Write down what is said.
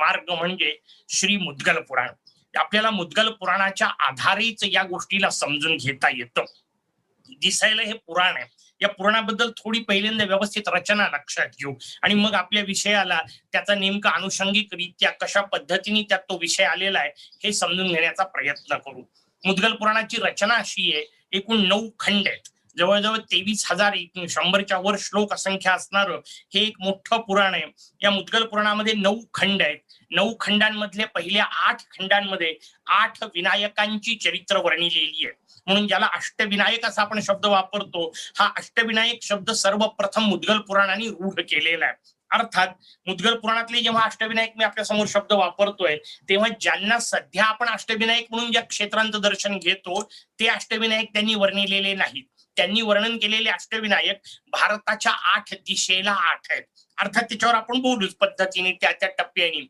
मार्ग म्हणजे श्री मुद्गल पुराण. आपल्याला मुद्गल पुराणाच्या आधारेच या गोष्टीला समजून घेता येतं. दिसायला हे पुराण आहे. या पुराणाबद्दल थोडी पहिल्यांदा व्यवस्थित रचना लक्षात घेऊ. आणि मग आपल्या विषयाला त्याचा नेमका अनुषंगिक रित्या कशा पद्धतीने त्यात तो विषय आलेला आहे हे समजून घेण्याचा प्रयत्न करू. मुद्गल पुराणाची रचना अशी आहे एकूण नऊ खंड आहेत. जवळजवळ तेवीस हजार शंभरच्या वर श्लोक संख्या असणार. हे एक मोठं पुराण आहे. या मुद्गल पुराणामध्ये नऊ खंड आहेत. नऊ खंडांमधल्या पहिल्या आठ खंडांमध्ये आठ विनायकांची चरित्र वर्णिलेली आहे. म्हणून ज्याला अष्टविनायक असा आपण शब्द वापरतो हा अष्टविनायक शब्द सर्वप्रथम मुद्गल पुराणाने रूढ केलेला आहे. अर्थात मुद्गल पुराणातले जेव्हा अष्टविनायक मी आपल्यासमोर शब्द वापरतोय तेव्हा ज्यांना सध्या आपण अष्टविनायक म्हणून ज्या क्षेत्रांचं दर्शन घेतो ते अष्टविनायक त्यांनी वर्णिलेले नाहीत. त्यांनी वर्णन केलेले अष्टविनायक भारताच्या आठ दिशेला आठ आहेत. अर्थात त्याच्यावर आपण बोलूच पद्धतीने त्या त्या टप्प्याने.